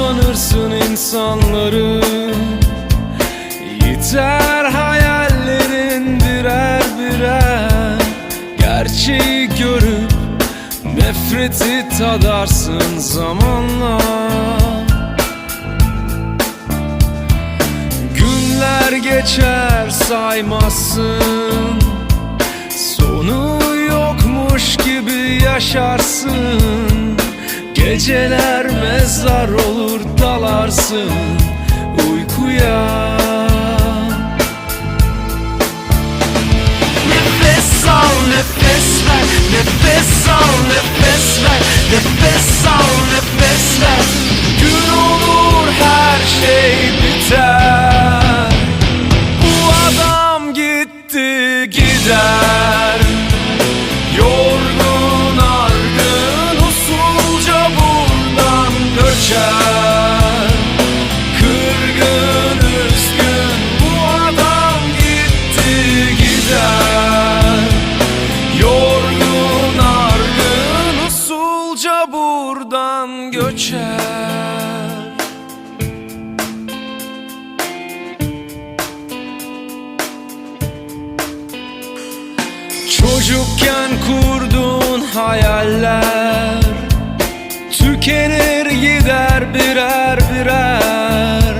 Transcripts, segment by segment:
tanırsın insanları. Yeter hayallerin birer birer. Gerçeği görüp nefreti tadarsın zamanla Günler geçer saymazsın. Sonu yokmuş gibi yaşarsın Geceler mezar olur dalarsın uykuya. Nefes al nefes ver Nefes al nefes ver Nefes al nefes ver. Gün olur her şey biter. Bu adam gitti gider buradan göçer Çocukken kurduğun hayaller Tükenir gider birer birer.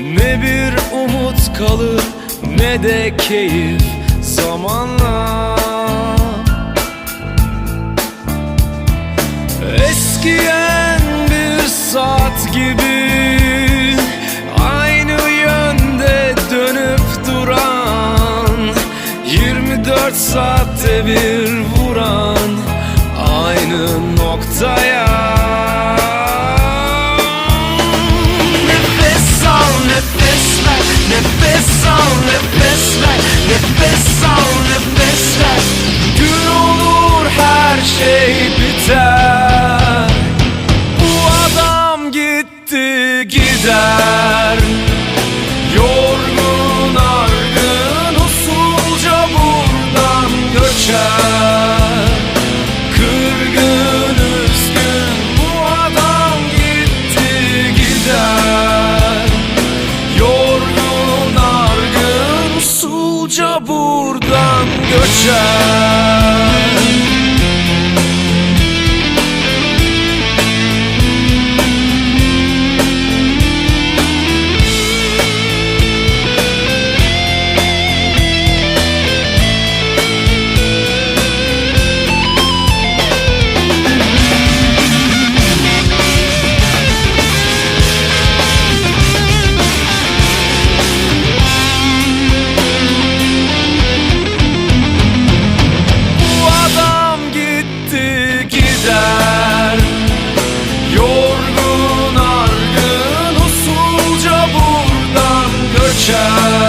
Ne bir umut kalır ne de keyif zamanla saatte bir vuran aynı noktaya. Nefes al nefes ver nefes al nefes ver nefes al nefes ver. Gün olur her şey biter. Bu adam gitti gider. Hızlıca buradan göçer. Revolution